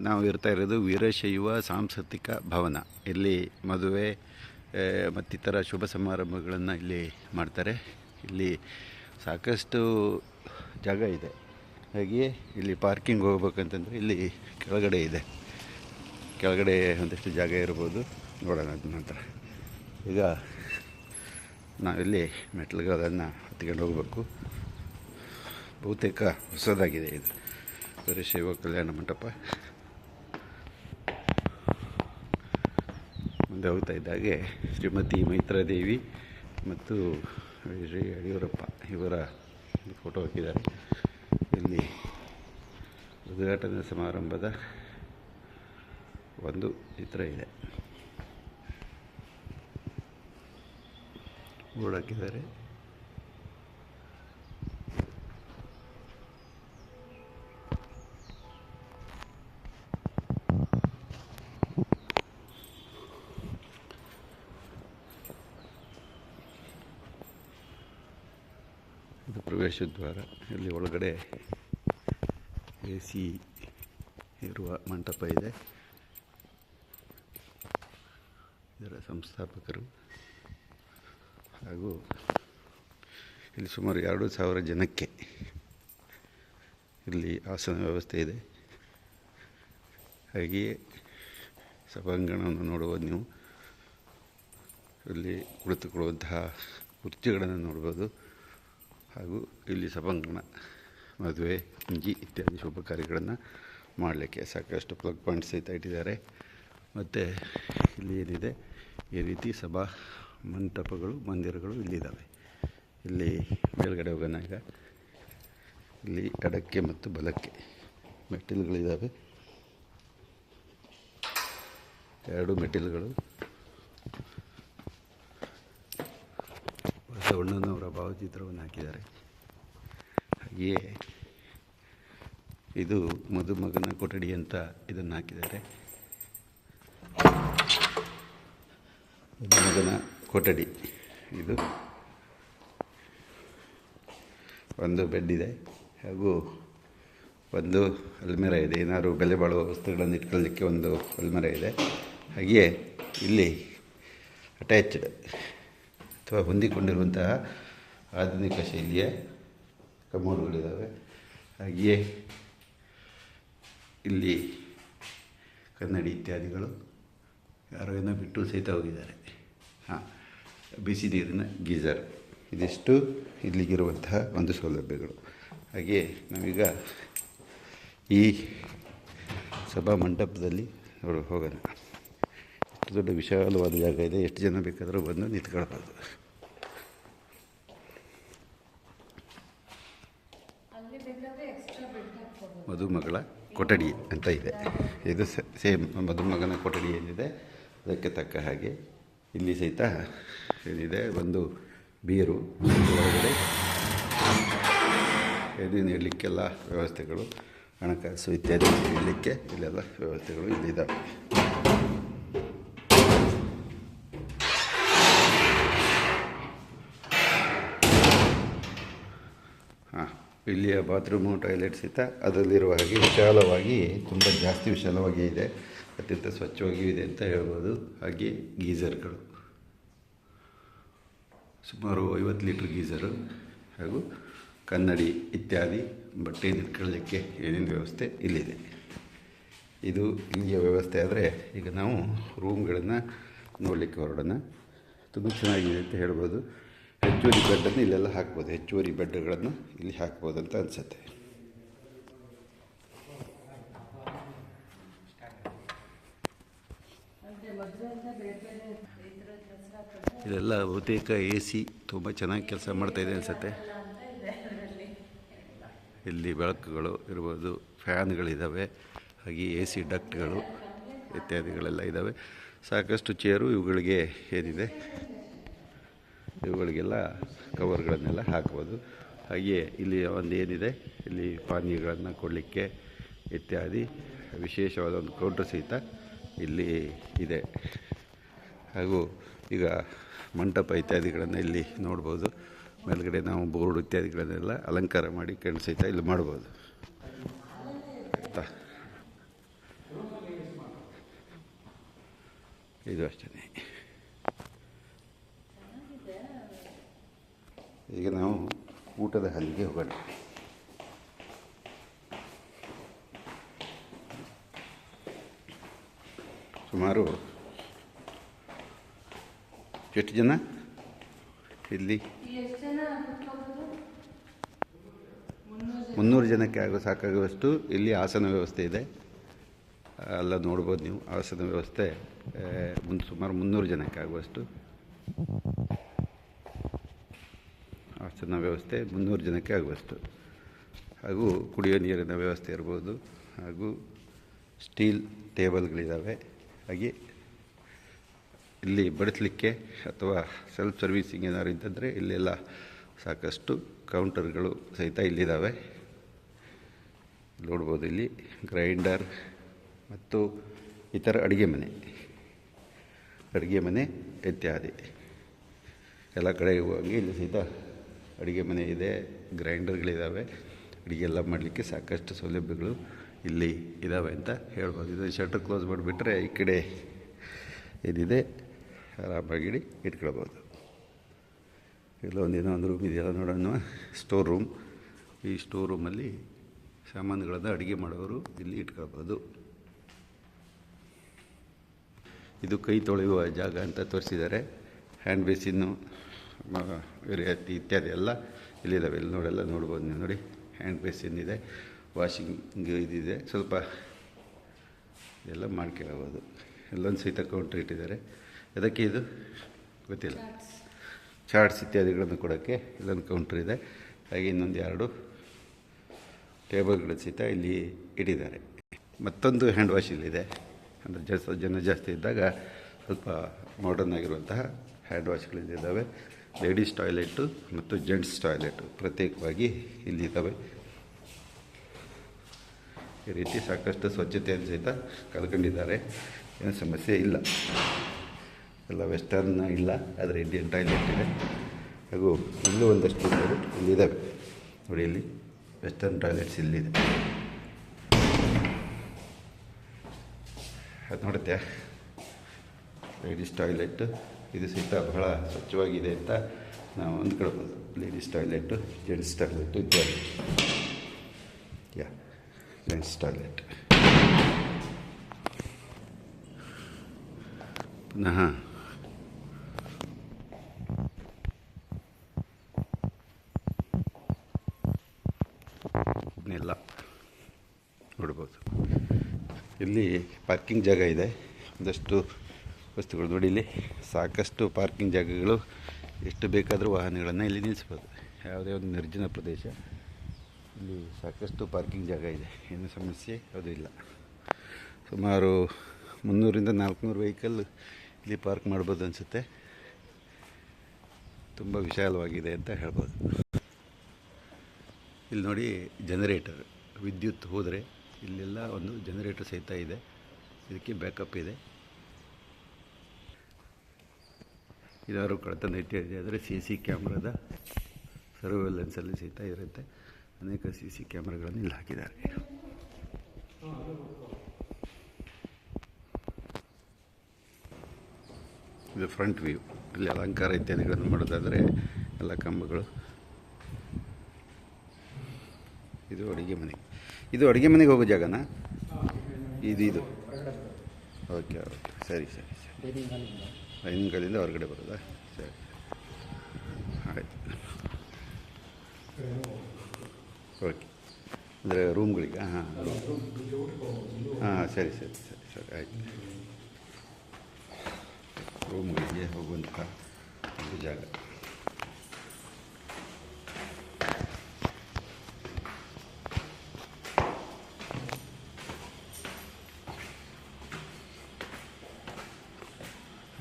ನಾವು ಇರ್ತಾ ಇರೋದು ವೀರಶೈವ ಸಾಂಸ್ಕೃತಿಕ ಭವನ. ಇಲ್ಲಿ ಮದುವೆ ಮತ್ತಿತರ ಶುಭ ಸಮಾರಂಭಗಳನ್ನು ಇಲ್ಲಿ ಮಾಡ್ತಾರೆ. ಇಲ್ಲಿ ಸಾಕಷ್ಟು ಜಾಗ ಇದೆ. ಹಾಗೆಯೇ ಇಲ್ಲಿ ಪಾರ್ಕಿಂಗ್ ಹೋಗ್ಬೇಕಂತಂದರೆ ಇಲ್ಲಿ ಕೆಳಗಡೆ ಇದೆ. ಕೆಳಗಡೆ ಒಂದಷ್ಟು ಜಾಗ ಇರ್ಬೋದು. ನೋಡೋಣ ಅದ ನಂತರ. ಈಗ ನಾವಿಲ್ಲಿ ಮೆಟ್ಲುಗಳನ್ನು ಹತ್ಕೊಂಡು ಹೋಗಬೇಕು. ಬಹುತೇಕ ಹೊಸದಾಗಿದೆ ಇದು. ವೀರಶೈವ ಕಲ್ಯಾಣ ಮಂಟಪ. ಮುಂದೆ ಹೋಗ್ತಾ ಇದ್ದಾಗೆ ಶ್ರೀಮತಿ ಮೈತ್ರಾದೇವಿ ಮತ್ತು ಶ್ರೀ ಯಡಿಯೂರಪ್ಪ ಇವರ ಫೋಟೋ ಹಾಕಿದ್ದಾರೆ. ಇಲ್ಲಿ ಉದ್ಘಾಟನಾ ಸಮಾರಂಭದ ಒಂದು ಚಿತ್ರ ಇದೆ. ಬೋರ್ಡ್ ಹಾಕಿದ್ದಾರೆ. ಇದು ಪ್ರವೇಶ ದ್ವಾರ ಇಲ್ಲಿ ಒಳಗಡೆ ಎ ಸಿ ಇರುವ ಮಂಟಪ ಇದೆ. ಇದರ ಸಂಸ್ಥಾಪಕರು ಹಾಗೂ ಇಲ್ಲಿ ಸುಮಾರು ಎರಡು ಸಾವಿರ ಜನಕ್ಕೆ ಇಲ್ಲಿ ಆಸನ ವ್ಯವಸ್ಥೆ ಇದೆ. ಹಾಗೆಯೇ ಸಭಾಂಗಣವನ್ನು ನೋಡುವುದು ನೀವು, ಇಲ್ಲಿ ಕುಳಿತುಕೊಳ್ಳುವಂತಹ ಕುರ್ಚಿಗಳನ್ನು ನೋಡ್ಬೋದು ಹಾಗೂ ಇಲ್ಲಿ ಸಭಾಂಗಣ, ಮದುವೆ ಕುಂಜಿ ಇತ್ಯಾದಿ ಶುಭ ಕಾರ್ಯಗಳನ್ನು ಮಾಡಲಿಕ್ಕೆ ಸಾಕಷ್ಟು ಪ್ಲಗ್ ಪಾಯಿಂಟ್ಸ್ ಸಹಿತ ಇಟ್ಟಿದ್ದಾರೆ. ಮತ್ತು ಇಲ್ಲಿ ಏನಿದೆ? ಈ ರೀತಿ ಸಭಾ ಮಂಟಪಗಳು, ಮಂದಿರಗಳು ಇಲ್ಲಿದ್ದಾವೆ. ಇಲ್ಲಿ ಮೇಲ್ಗಡೆ ಹೋಗೋಣ ಈಗ. ಇಲ್ಲಿ ಎಡಕ್ಕೆ ಮತ್ತು ಬಲಕ್ಕೆ ಮೆಟ್ಟಿಲುಗಳಿದ್ದಾವೆ. ಎರಡು ಮೆಟ್ಟಿಲುಗಳು. ಬಸವಣ್ಣನವರ ಭಾವಚಿತ್ರವನ್ನು ಹಾಕಿದ್ದಾರೆ. ಹಾಗೆಯೇ ಇದು ಮದುಮಗನ ಕೊಠಡಿ ಅಂತ ಇದನ್ನು ಹಾಕಿದ್ದಾರೆ. ಮದುಮಗನ ಕೊಠಡಿ ಇದು. ಒಂದು ಬೆಡ್ ಇದೆ ಹಾಗೂ ಒಂದು ಅಲ್ಮೆರ ಇದೆ. ಏನಾದ್ರು ಬೆಲೆ ಬಾಳುವ ವಸ್ತುಗಳನ್ನು ಇಟ್ಕೊಳ್ಳಲಿಕ್ಕೆ ಒಂದು ಅಲ್ಮೆರ ಇದೆ. ಹಾಗೆಯೇ ಇಲ್ಲಿ ಅಟ್ಯಾಚ್ಡ್ ಅಥವಾ ಹೊಂದಿಕೊಂಡಿರುವಂತಹ ಆಧುನಿಕ ಶೈಲಿಯ ಕಮೋಡ್ಗಳಿದ್ದಾವೆ ಹಾಗೆಯೇ ಇಲ್ಲಿ ಕನ್ನಡಿ ಇತ್ಯಾದಿಗಳು ಯಾರೋ ಏನೋ ಬಿಟ್ಟು ಸಹಿತ ಹೋಗಿದ್ದಾರೆ. ಹಾಂ, ಬಿಸಿ ನೀರಿನ ಗೀಜರ್. ಇದಿಷ್ಟು ಇಲ್ಲಿಗಿರುವಂತಹ ಒಂದು ಸೌಲಭ್ಯಗಳು. ಹಾಗೆಯೇ ನಾವೀಗ ಈ ಸಭಾ ಮಂಟಪದಲ್ಲಿ ನೋಡು, ಹೋಗೋಣ. ದೊಡ್ಡ ವಿಶಾಲವಾದ ಜಾಗ ಇದೆ. ಎಷ್ಟು ಜನ ಬೇಕಾದರೂ ಬಂದು ನಿಂತ್ಕೊಳ್ಬೋದು. ಮದುಮಗಳ ಕೊಠಡಿ ಅಂತ ಇದೆ. ಇದು ಸೇಮ್ ಮದುಮಗನ ಕೊಠಡಿ ಏನಿದೆ ಅದಕ್ಕೆ ತಕ್ಕ ಹಾಗೆ ಇಲ್ಲಿ ಸಹಿತ ಏನಿದೆ ಒಂದು ಬೀರು ಒಳಗಡೆ. ಎದು ನೀಡಲಿಕ್ಕೆಲ್ಲ ವ್ಯವಸ್ಥೆಗಳು ಹಣಕಾಸು ಇತ್ಯಾದಿ ನೀಡಲಿಕ್ಕೆ ಇಲ್ಲೆಲ್ಲ ವ್ಯವಸ್ಥೆಗಳು ಇಲ್ಲಿದ್ದಾವೆ ಹಾಂ ಇಲ್ಲಿಯ ಬಾತ್ರೂಮು, ಟಾಯ್ಲೆಟ್ ಸಹಿತ ಅದರಲ್ಲಿರುವ ಹಾಗೆ ವಿಶಾಲವಾಗಿ, ತುಂಬ ಜಾಸ್ತಿ ವಿಶಾಲವಾಗಿ ಇದೆ. ಅತ್ಯಂತ ಸ್ವಚ್ಛವಾಗಿಯೂ ಇದೆ ಅಂತ ಹೇಳ್ಬೋದು. ಹಾಗೆ ಗೀಝರ್ಗಳು ಸುಮಾರು ಐವತ್ತು ಲೀಟ್ರ್ ಗೀಝರು ಹಾಗೂ ಕನ್ನಡಿ ಇತ್ಯಾದಿ ಬಟ್ಟೆ ನಿಟ್ಕೊಳ್ಳೋಕ್ಕೆ ಏನೇನು ವ್ಯವಸ್ಥೆ ಇಲ್ಲಿದೆ. ಇದು ಇಲ್ಲಿಯ ವ್ಯವಸ್ಥೆ ಆದರೆ ಈಗ ನಾವು ರೂಮ್ಗಳನ್ನು ನೋಡಲಿಕ್ಕೆ ಹೊರಡೋಣ. ತುಂಬ ಚೆನ್ನಾಗಿದೆ ಅಂತ ಹೇಳ್ಬೋದು. ಹೆಚ್ಚುವರಿ ಬೆಡ್ಡನ್ನು ಇಲ್ಲೆಲ್ಲ ಹಾಕ್ಬೋದು. ಹೆಚ್ಚುವರಿ ಬೆಡ್ಗಳನ್ನು ಇಲ್ಲಿ ಹಾಕ್ಬೋದು ಅಂತ ಅನಿಸುತ್ತೆ. ಇದೆಲ್ಲ ಬಹುತೇಕ ಎ ಸಿ ತುಂಬ ಚೆನ್ನಾಗಿ ಕೆಲಸ ಮಾಡ್ತಾಯಿದೆ ಅನಿಸುತ್ತೆ. ಇಲ್ಲಿ ಬೆಳಕುಗಳು ಇರ್ಬೋದು ಫ್ಯಾನ್ಗಳಿದ್ದಾವೆ ಹಾಗೆ ಎ ಸಿ ಡಕ್ಟ್ಗಳು ಇತ್ಯಾದಿಗಳೆಲ್ಲ ಇದ್ದಾವೆ ಸಾಕಷ್ಟು ಚೇರು ಇವುಗಳಿಗೆ ಏನಿದೆ? ಇವುಗಳಿಗೆಲ್ಲ ಕವರ್ಗಳನ್ನೆಲ್ಲ ಹಾಕ್ಬೋದು. ಹಾಗೆ ಇಲ್ಲಿ ಒಂದು ಏನಿದೆ ಇಲ್ಲಿ ಪಾನೀಯಗಳನ್ನು ಕೊಡಲಿಕ್ಕೆ ಇತ್ಯಾದಿ ವಿಶೇಷವಾದ ಒಂದು ಕೌಂಟರ್ ಸಹಿತ ಇಲ್ಲಿ ಇದೆ. ಹಾಗೂ ಈಗ ಮಂಟಪ ಇತ್ಯಾದಿಗಳನ್ನು ಇಲ್ಲಿ ನೋಡ್ಬೋದು. ಮೇಲ್ಗಡೆ ನಾವು ಬೋರ್ಡ್ ಇತ್ಯಾದಿಗಳನ್ನೆಲ್ಲ ಅಲಂಕಾರ ಮಾಡಿ ಕಣ್ಣು ಸಹಿತ ಇಲ್ಲಿ ಮಾಡ್ಬೋದು. ಇದು ಅಷ್ಟೇ ಈಗ ನಾವು ಊಟದ ಹಲ್ಲಿಗೆ ಹೋಗೋಣ. ಸುಮಾರು ಎಷ್ಟು ಜನ ಇಲ್ಲಿ? ಮುನ್ನೂರು ಜನಕ್ಕೆ ಆಗೋ ಸಾಕಾಗುವಷ್ಟು ಇಲ್ಲಿ ಆಸನ ವ್ಯವಸ್ಥೆ ಇದೆ. ಎಲ್ಲ ನೋಡ್ಬೋದು ನೀವು, ಆಸನ ವ್ಯವಸ್ಥೆ ಸುಮಾರು ಮುನ್ನೂರು ಜನಕ್ಕೆ ಆಗುವಷ್ಟು ಆಸನ ವ್ಯವಸ್ಥೆ ಮುನ್ನೂರು ಜನಕ್ಕೆ ಆಗುವಷ್ಟು. ಹಾಗೂ ಕುಡಿಯೋ ನೀರಿನ ವ್ಯವಸ್ಥೆ ಇರ್ಬೋದು. ಹಾಗೂ ಸ್ಟೀಲ್ ಟೇಬಲ್ಗಳಿದ್ದಾವೆ ಹಾಗೆ ಇಲ್ಲಿ ಬಡಿಸಲಿಕ್ಕೆ ಅಥವಾ ಸೆಲ್ಫ್ ಸರ್ವಿಸಿಂಗ್ ಏನಾದ್ರು ಇದ್ದಂದರೆ ಇಲ್ಲೆಲ್ಲ ಸಾಕಷ್ಟು ಕೌಂಟರ್ಗಳು ಸಹಿತ ಇಲ್ಲಿದ್ದಾವೆ ನೋಡ್ಬೋದು ಇಲ್ಲಿ ಗ್ರೈಂಡರ್ ಮತ್ತು ಇತರ ಅಡುಗೆ ಮನೆ. ಅಡುಗೆ ಮನೆ ಇತ್ಯಾದಿ. ಎಲ್ಲ ಕಡೆ ಹೋಗಿ ಇಲ್ಲಿ ಸಹಿತ ಅಡುಗೆ ಮನೆ ಇದೆ ಗ್ರೈಂಡರ್ಗಳಿದ್ದಾವೆ ಅಡುಗೆ ಎಲ್ಲ ಮಾಡಲಿಕ್ಕೆ ಸಾಕಷ್ಟು ಸೌಲಭ್ಯಗಳು ಇಲ್ಲಿ ಇದ್ದಾವೆ ಅಂತ ಹೇಳ್ಬೋದು. ಇದು ಶಟರ್ ಕ್ಲೋಸ್ ಮಾಡಿಬಿಟ್ರೆ ಈ ಕಡೆ ಏನಿದೆ ಆರಾಮಾಗಿ ಇಟ್ಕೊಳ್ಬೋದು. ಇಲ್ಲ, ಒಂದೇನೋ ಒಂದು ರೂಮ್ ಇದೆಯಲ್ಲ ನೋಡೋಣ. ಸ್ಟೋರ್ ರೂಮ್ ಈ ಸ್ಟೋರ್ ರೂಮಲ್ಲಿ ಸಾಮಾನುಗಳನ್ನು ಅಡುಗೆ ಮಾಡೋರು ಇಲ್ಲಿ ಇಟ್ಕೊಳ್ಬೋದು. ಇದು ಕೈ ತೊಳೆಯುವ ಜಾಗ ಅಂತ ತೋರಿಸಿದ್ದಾರೆ. ಹ್ಯಾಂಡ್ ಬೇಸಿನ್ನು ರಿಯಾಯಿತಿ ಇತ್ಯಾದಿ ಎಲ್ಲ ಇಲ್ಲಿದ್ದಾವೆ ಇಲ್ಲಿ ನೋಡೆಲ್ಲ ನೋಡ್ಬೋದು ನೀವು. ನೋಡಿ ಹ್ಯಾಂಡ್ ಬೇಸಿನ್ ಇದೆ ವಾಷಿಂಗ್ ಇದಿದೆ. ಸ್ವಲ್ಪ ಎಲ್ಲ ಮಾಡ್ಕೊಳ್ಳಬಹುದು. ಎಲ್ಲೊಂದು ಸಹಿತ ಕೌಂಟ್ರ್ ಇಟ್ಟಿದ್ದಾರೆ. ಅದಕ್ಕೆ ಇದು? ಗೊತ್ತಿಲ್ಲ. ಚಾರ್ಟ್ಸ್ ಇತ್ಯಾದಿಗಳನ್ನು ಕೊಡೋಕ್ಕೆ ಇಲ್ಲೊಂದು ಕೌಂಟ್ರ್ ಇದೆ. ಹಾಗೆ ಇನ್ನೊಂದು ಎರಡು ಟೇಬಲ್ಗಳು ಸಹಿತ ಇಲ್ಲಿ ಇಟ್ಟಿದ್ದಾರೆ. ಮತ್ತೊಂದು ಹ್ಯಾಂಡ್ ವಾಶ್ ಇಲ್ಲಿದೆ ಅಂದರೆ ಜನ ಜಾಸ್ತಿ ಇದ್ದಾಗ ಸ್ವಲ್ಪ ಮಾಡರ್ನ್ ಆಗಿರುವಂತಹ ಹ್ಯಾಂಡ್ ವಾಶ್ಗಳಿದ್ದಾವೆ ಲೇಡೀಸ್ ಟಾಯ್ಲೆಟು ಮತ್ತು ಜೆಂಟ್ಸ್ ಟಾಯ್ಲೆಟು ಪ್ರತ್ಯೇಕವಾಗಿ ಇಲ್ಲಿದ್ದಾವೆ ಈ ರೀತಿ ಸಾಕಷ್ಟು ಸ್ವಚ್ಛತೆಯನ್ನು ಸಹಿತ ಕಲ್ಕೊಂಡಿದ್ದಾರೆ ಏನು ಸಮಸ್ಯೆ ಇಲ್ಲ. ಎಲ್ಲ ವೆಸ್ಟರ್ನ್ ಇಲ್ಲ, ಆದರೆ ಇಂಡಿಯನ್ ಟಾಯ್ಲೆಟ್ ಇದೆ. ಹಾಗೂ ಇಲ್ಲೂ ಒಂದಷ್ಟು ಟಾಯ್ಲೆಟ್ ಇಲ್ಲಿದ್ದಾವೆ. ನೋಡಿ ಇಲ್ಲಿ ವೆಸ್ಟರ್ನ್ ಟಾಯ್ಲೆಟ್ಸ್ ಇಲ್ಲಿದೆ. ಅದು ನೋಡುತ್ತೆ. ಲೇಡೀಸ್ ಟಾಯ್ಲೆಟ್ ಇದು ಸಹಿತ ಬಹಳ ಸ್ವಚ್ಛವಾಗಿದೆ ಅಂತ ನಾವು ಅಂದ್ಕೊಳ್ಬೋದು ಲೇಡೀಸ್ ಟಾಯ್ಲೆಟು ಜೆಂಟ್ಸ್ ಟಾಯ್ಲೆಟು ಇತ್ಯಾದಿ. ಯಾ ಜೆಂಟ್ಸ್ ಟಾಯ್ಲೆಟ್ ಪುನಃ ಇದನ್ನೆಲ್ಲ ನೋಡ್ಬೋದು. ಇಲ್ಲಿ ಪಾರ್ಕಿಂಗ್ ಜಾಗ ಇದೆ. ಒಂದಷ್ಟು ವಸ್ತುಗಳು ನೋಡಿ ಇಲ್ಲಿ ಸಾಕಷ್ಟು ಪಾರ್ಕಿಂಗ್ ಜಾಗಗಳು, ಎಷ್ಟು ಬೇಕಾದರೂ ವಾಹನಗಳನ್ನು ಇಲ್ಲಿ ನಿಲ್ಲಿಸ್ಬೋದು. ಯಾವುದೇ ಒಂದು ನಿರ್ಜನ ಪ್ರದೇಶ, ಇಲ್ಲಿ ಸಾಕಷ್ಟು ಪಾರ್ಕಿಂಗ್ ಜಾಗ ಇದೆ. ಏನು ಸಮಸ್ಯೆ? ಯಾವುದೂ ಇಲ್ಲ. ಸುಮಾರು ಮುನ್ನೂರಿಂದ ನಾಲ್ಕುನೂರು ವೆಹಿಕಲ್ ಇಲ್ಲಿ ಪಾರ್ಕ್ ಮಾಡ್ಬೋದು ಅನಿಸುತ್ತೆ. ತುಂಬ ವಿಶಾಲವಾಗಿದೆ ಅಂತ ಹೇಳ್ಬೋದು. ಇಲ್ಲಿ ನೋಡಿ ಜನರೇಟರ್ ವಿದ್ಯುತ್ ಹೋದರೆ ಇಲ್ಲೆಲ್ಲ ಒಂದು ಜನರೇಟರ್ ಸಹಿತ ಇದೆ. ಇದಕ್ಕೆ ಬ್ಯಾಕಪ್ ಇದೆ. ಇದಾದ್ರು ಕಳ್ತನ ಇಟ್ಟಿದೆ ಆದರೆ ಸಿ ಸಿ ಕ್ಯಾಮ್ರಾದ ಸರ್ವೆಲೆನ್ಸಲ್ಲಿ ಸಹಿತ ಇರುತ್ತೆ. ಅನೇಕ ಸಿ ಸಿ ಕ್ಯಾಮ್ರಾಗಳನ್ನು ಇಲ್ಲಿ ಹಾಕಿದ್ದಾರೆ. ಇದು ಫ್ರಂಟ್ ವ್ಯೂ. ಇಲ್ಲಿ ಅಲಂಕಾರ ಇತ್ಯಾದಿಗಳನ್ನು ಮಾಡೋದಾದರೆ ಎಲ್ಲ ಕಂಬಗಳು. ಇದು ಅಡುಗೆ ಮನೆ. ಇದು ಅಡುಗೆ ಮನೆಗೆ ಹೋಗೋ ಜಾಗನಾ? ಇದು ಇದು. Okay okay. ಸರಿ ಸರಿ ಸರಿ. ಐನ್ಗಳಿಂದ ಹೊರಗಡೆ ಬರೋದಾ? ಸರಿ. ಆಯ್ತು. ಓಕೆ. ಅಂದರೆ ರೂಮ್ಗಳಿಗೆ? ಹಾಂ ಹಾಂ ಸರಿ ಸರಿ ಸರಿ ಸರಿ ಆಯ್ತು. ರೂಮ್ಗಳಿಗೆ ಹೋಗುವಂತಹ ಒಂದು ಜಾಗ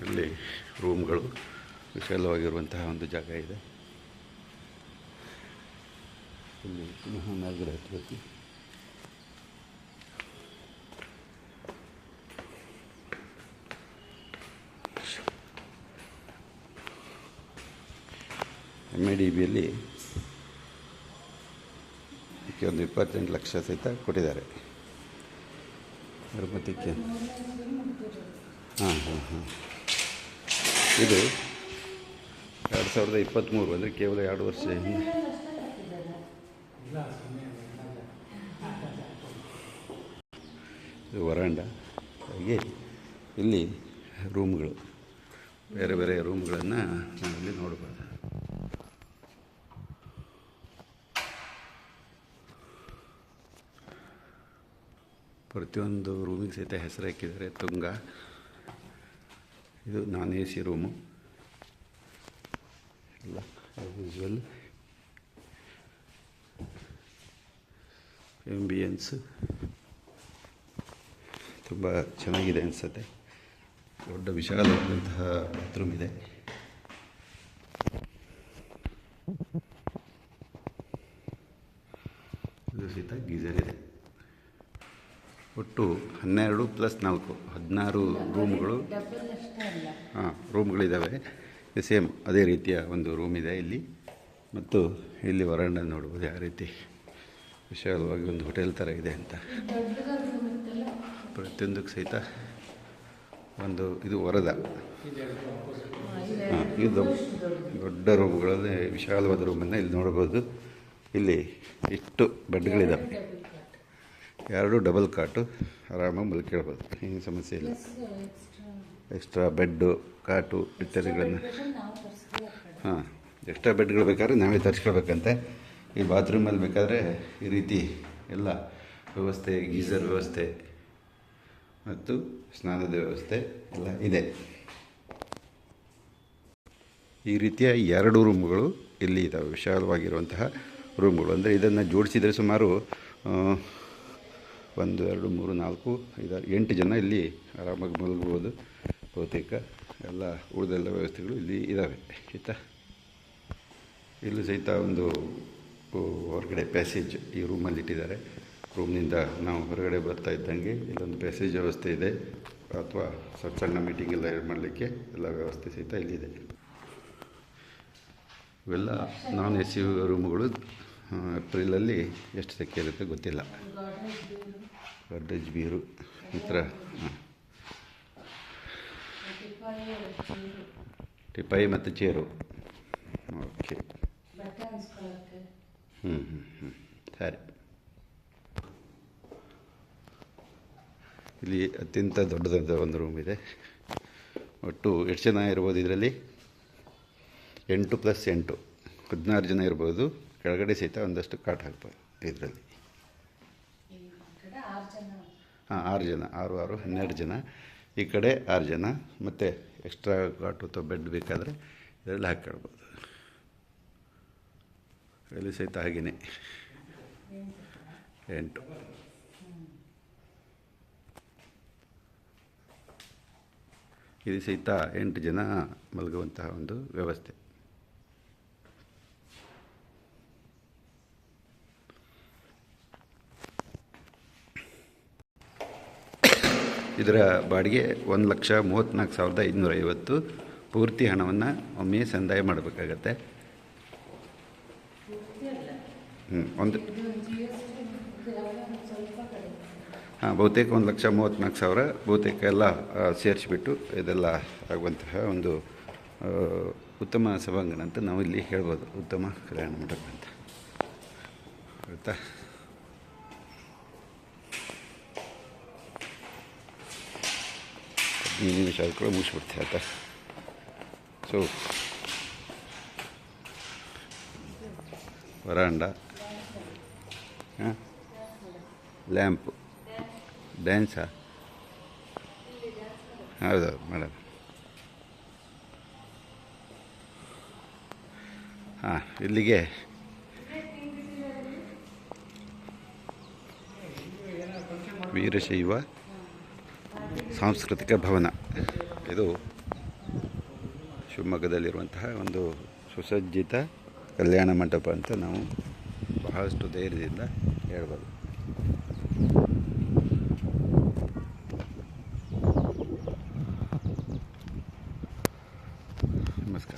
ಇಲ್ಲಿ ರೂಮ್ಗಳು ವಿಶಾಲವಾಗಿರುವಂತಹ ಒಂದು ಜಾಗ ಇದೆ. ಇಲ್ಲಿ ಮೇಲ್ಗಡೆ ಹತ್ತಬೇಕು ಎಂ ಎ ಡಿ ಬಿಯಲ್ಲಿ ಇದಕ್ಕೆ ಒಂದು ಇಪ್ಪತ್ತೆಂಟು ಲಕ್ಷ ಸಹಿತ ಕೊಟ್ಟಿದ್ದಾರೆ. ಅದ್ರ ಹಾಂ ಹಾಂ ಹಾಂ. ಇದು ಎರಡು ಸಾವಿರದ ಇಪ್ಪತ್ತ್ಮೂರು ಅಂದರೆ ಕೇವಲ ಎರಡು ವರ್ಷ ಹಿಂದೆ. ಇದು ವರಾಂಡ. ಹಾಗೆ ಇಲ್ಲಿ ರೂಮ್ಗಳು. ಬೇರೆ ಬೇರೆ ರೂಮ್ಗಳನ್ನು ನಾವಿಲ್ಲಿ ನೋಡ್ಬೋದು. ಪ್ರತಿಯೊಂದು ರೂಮಿಗೆ ಸಹಿತ ಹೆಸರು ಹಾಕಿದ್ದಾರೆ. ತುಂಗ ಇದು ನಾನ್ ಎ ಸಿ ರೂಮು. ಎಲ್ಲ ಯೂಸ್ವಲ್ ಎಂಬಿಯನ್ಸ್ ತುಂಬ ಚೆನ್ನಾಗಿದೆ ಅನಿಸುತ್ತೆ. ದೊಡ್ಡ ವಿಶಾಲವಾದಂತಹ ಬಾತ್ರೂಮ್ ಇದೆ. ಇದು ಸಹಿತ ಗೀಸರ್ ಇದೆ. ಒಟ್ಟು ಹನ್ನೆರಡು ಪ್ಲಸ್ ನಾಲ್ಕು ಹದಿನಾರು ರೂಮ್ಗಳು. ಹಾಂ ರೂಮ್ಗಳಿದ್ದಾವೆ ಸೇಮ್ ಅದೇ ರೀತಿಯ ಒಂದು ರೂಮ್ ಇದೆ ಇಲ್ಲಿ. ಮತ್ತು ಇಲ್ಲಿ ವರಾಂಡ ನೋಡ್ಬೋದು ಯಾವ ರೀತಿ ವಿಶಾಲವಾಗಿ ಒಂದು ಹೋಟೆಲ್ ಥರ ಇದೆ ಅಂತ. ಪ್ರತಿಯೊಂದಕ್ಕೆ ಸಹಿತ ಒಂದು ಇದು ವರದ. ಹಾ, ಇದು ದೊಡ್ಡ ರೂಮ್ಗಳಲ್ಲಿ ವಿಶಾಲವಾದ ರೂಮನ್ನು ಇಲ್ಲಿ ನೋಡ್ಬೋದು. ಇಲ್ಲಿ ಇಷ್ಟು ಬೆಡ್ಗಳಿದ್ದಾವೆ. ಎರಡು ಡಬಲ್ ಕಾಟು, ಆರಾಮಾಗಿ ಮಲ್ಕೇಳ್ಬೋದು ಏನು ಸಮಸ್ಯೆ ಇಲ್ಲ. ಎಕ್ಸ್ಟ್ರಾ ಬೆಡ್ಡು, ಕಾಟು, ಇತ್ಯಾದಿಗಳನ್ನು. ಹಾಂ, ಎಕ್ಸ್ಟ್ರಾ ಬೆಡ್ಗಳು ಬೇಕಾದ್ರೆ ನಾವೇ ತರಿಸ್ಕೊಳ್ಬೇಕಂತೆ. ಈ ಬಾತ್ರೂಮಲ್ಲಿ ಬೇಕಾದರೆ ಈ ರೀತಿ ಎಲ್ಲ ವ್ಯವಸ್ಥೆ, ಗೀಸರ್ ವ್ಯವಸ್ಥೆ ಮತ್ತು ಸ್ನಾನದ ವ್ಯವಸ್ಥೆ ಎಲ್ಲ ಇದೆ. ಈ ರೀತಿಯ ಎರಡು ರೂಮ್ಗಳು ಇಲ್ಲಿ ಇದ್ದಾವೆ ವಿಶಾಲವಾಗಿರುವಂತಹ ರೂಮ್ಗಳು ಅಂದರೆ ಇದನ್ನು ಜೋಡಿಸಿದರೆ ಸುಮಾರು ಒಂದು, ಎರಡು, ಮೂರು, ನಾಲ್ಕು, ಐದಾರು, ಎಂಟು ಜನ ಇಲ್ಲಿ ಆರಾಮಾಗಿ ಮಲಗ್ಬೋದು. ಬಹುತೇಕ ಎಲ್ಲ ಉಳಿದೆಲ್ಲ ವ್ಯವಸ್ಥೆಗಳು ಇಲ್ಲಿ ಇದ್ದಾವೆ ಆಯಿತಾ? ಇಲ್ಲೂ ಸಹಿತ ಒಂದು ಹೊರಗಡೆ ಪ್ಯಾಸೇಜ್ ಈ ರೂಮಲ್ಲಿ ಇಟ್ಟಿದ್ದಾರೆ. ರೂಮ್ನಿಂದ ನಾವು ಹೊರಗಡೆ ಬರ್ತಾ ಇದ್ದಂಗೆ ಇಲ್ಲೊಂದು ಪ್ಯಾಸೇಜ್ ವ್ಯವಸ್ಥೆ ಇದೆ. ಅಥವಾ ಸ್ವಲ್ಪ ಸಣ್ಣ ಮೀಟಿಂಗ್ ಎಲ್ಲ ಮಾಡಲಿಕ್ಕೆ ಎಲ್ಲ ವ್ಯವಸ್ಥೆ ಸಹಿತ ಇಲ್ಲಿದೆ. ಇವೆಲ್ಲ ನಾನ್ ಎ ಸಿ ರೂಮ್ಗಳು ಏಪ್ರಿಲಲ್ಲಿ ಎಷ್ಟು ಸೆಕೆ ಇರುತ್ತೆ ಗೊತ್ತಿಲ್ಲ. ಗಾಡ್ರೇಜ್ ಬೀರು. ಈ ಥರ ಟಿಪಾಯಿ ಮತ್ತು ಚೇರು. ಓಕೆ. ಹ್ಞೂ ಹ್ಞೂ ಹ್ಞೂ ಸರಿ. ಇಲ್ಲಿ ಅತ್ಯಂತ ದೊಡ್ಡದಾದ ಒಂದು ರೂಮ್ ಇದೆ. ಒಟ್ಟು ಎಷ್ಟು ಜನ ಇರ್ಬೋದು ಇದರಲ್ಲಿ? ಎಂಟು ಪ್ಲಸ್ ಎಂಟು. ಹದಿನಾರು ಜನ ಇರ್ಬೋದು. ಕೆಳಗಡೆ ಸಹಿತ ಒಂದಷ್ಟು ಕಾಟ್ ಹಾಕ್ಬೋದು ಇದರಲ್ಲಿ. ಹಾಂ ಆರು ಜನ ಆರು ಆರು ಹನ್ನೆರಡು ಜನ. ಈ ಕಡೆ ಆರು ಜನ ಮತ್ತು ಎಕ್ಸ್ಟ್ರಾ ಕಾಟು ಅಥವಾ ಬೆಡ್ ಬೇಕಾದರೆ ಇದರಲ್ಲಿ ಹಾಕ್ಕೊಳ್ಬೋದು ಇಲ್ಲಿ ಸಹಿತ ಹಾಗೆಯೇ ಎಂಟು. ಇದು ಸಹಿತ ಎಂಟು ಜನ ಮಲಗುವಂತಹ ಒಂದು ವ್ಯವಸ್ಥೆ. ಇದರ ಬಾಡಿಗೆ ಒಂದು ಲಕ್ಷ ಮೂವತ್ತ್ನಾಲ್ಕು ಸಾವಿರದ ಐದುನೂರ ಐವತ್ತು ಪೂರ್ತಿ ಹಣವನ್ನು ಒಮ್ಮೆ ಸಂದಾಯ ಮಾಡಬೇಕಾಗತ್ತೆ. ಒಂದು ಹಾಂ, ಬಹುತೇಕ ಒಂದು ಲಕ್ಷ ಮೂವತ್ತ್ನಾಲ್ಕು ಸಾವಿರ ಬಹುತೇಕ ಎಲ್ಲ ಸೇರಿಸಿಬಿಟ್ಟು ಇದೆಲ್ಲ ಆಗುವಂತಹ ಒಂದು ಉತ್ತಮ ಸಭಾಂಗಣ ಅಂತ ನಾವು ಇಲ್ಲಿ ಹೇಳ್ಬೋದು. ಉತ್ತಮ ಕಲ್ಯಾಣ ಮಂಟಪ ಅಂತ. ಆಯಿತಾ? ಹದಿನೈದು ನಿಮಿಷ ಕೂಡ ಮುಗಿಸ್ಬಿಡ್ತೀವಿ ಆಯಿತಾ ಸೊ ವರಾಂಡ ಹಾಂ ಲ್ಯಾಂಪು ಡ್ಯಾನ್ಸಾ ಹೌದು ಮೇಡಮ್ ಹಾಂ ಇಲ್ಲಿಗೆ ವೀರಶೈವ ಸಾಂಸ್ಕೃತಿಕ ಭವನ. ಇದು ಶಿವಮೊಗ್ಗದಲ್ಲಿರುವಂತಹ ಒಂದು ಸುಸಜ್ಜಿತ ಕಲ್ಯಾಣ ಮಂಟಪ ಅಂತ ನಾವು ಬಹಳಷ್ಟು ಧೈರ್ಯದಿಂದ ಹೇಳ್ಬೋದು. ನಮಸ್ಕಾರ.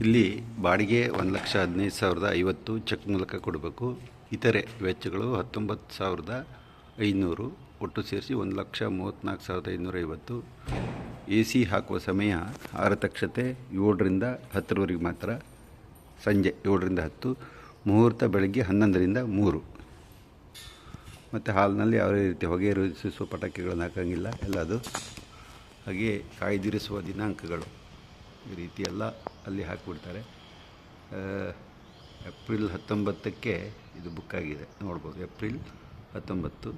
ಇಲ್ಲಿ ಬಾಡಿಗೆ ಒಂದು ಲಕ್ಷ ಹದಿನೈದು ಸಾವಿರದ ಐವತ್ತು ಚೆಕ್ ಮೂಲಕ ಕೊಡಬೇಕು. ಇತರೆ ವೆಚ್ಚಗಳು ಹತ್ತೊಂಬತ್ತು ಸಾವಿರದ ಐನೂರು ಒಟ್ಟು ಸೇರಿಸಿ ಒಂದು ಲಕ್ಷ ಮೂವತ್ತ್ನಾಲ್ಕು ಸಾವಿರದ ಐನೂರೈವತ್ತು ಎ ಸಿ ಹಾಕುವ ಸಮಯ ಆರತಕ್ಷತೆ ಏಳರಿಂದ ಹತ್ತರವರೆಗೆ ಮಾತ್ರ. ಸಂಜೆ ಏಳರಿಂದ ಹತ್ತು, ಮುಹೂರ್ತ ಬೆಳಗ್ಗೆ ಹನ್ನೊಂದರಿಂದ ಮೂರು. ಮತ್ತು ಹಾಲ್ನಲ್ಲಿ ಯಾವುದೇ ರೀತಿ ಹೊಗೆ ರುಚಿಸುವ ಪಟಾಕಿಗಳನ್ನು ಹಾಕೋಂಗಿಲ್ಲ, ಎಲ್ಲ ಅದು. ಹಾಗೆಯೇ ಕಾಯ್ದಿರಿಸುವ ದಿನಾಂಕಗಳು ಈ ರೀತಿ ಎಲ್ಲ ಅಲ್ಲಿ ಹಾಕಿಬಿಡ್ತಾರೆ. ಏಪ್ರಿಲ್ ಹತ್ತೊಂಬತ್ತಕ್ಕೆ ಇದು ಬುಕ್ ಆಗಿದೆ, ನೋಡ್ಬೋದು, ಏಪ್ರಿಲ್ ಹತ್ತೊಂಬತ್ತು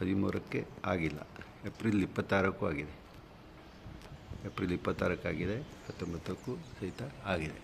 ಹದಿಮೂರಕ್ಕೆ ಆಗಿಲ್ಲ. ಏಪ್ರಿಲ್ ಇಪ್ಪತ್ತಾರಕ್ಕೂ ಆಗಿದೆ. ಏಪ್ರಿಲ್ ಇಪ್ಪತ್ತಾರಕ್ಕಾಗಿದೆ ಹತ್ತೊಂಬತ್ತಕ್ಕೂ ಸಹಿತ ಆಗಿದೆ.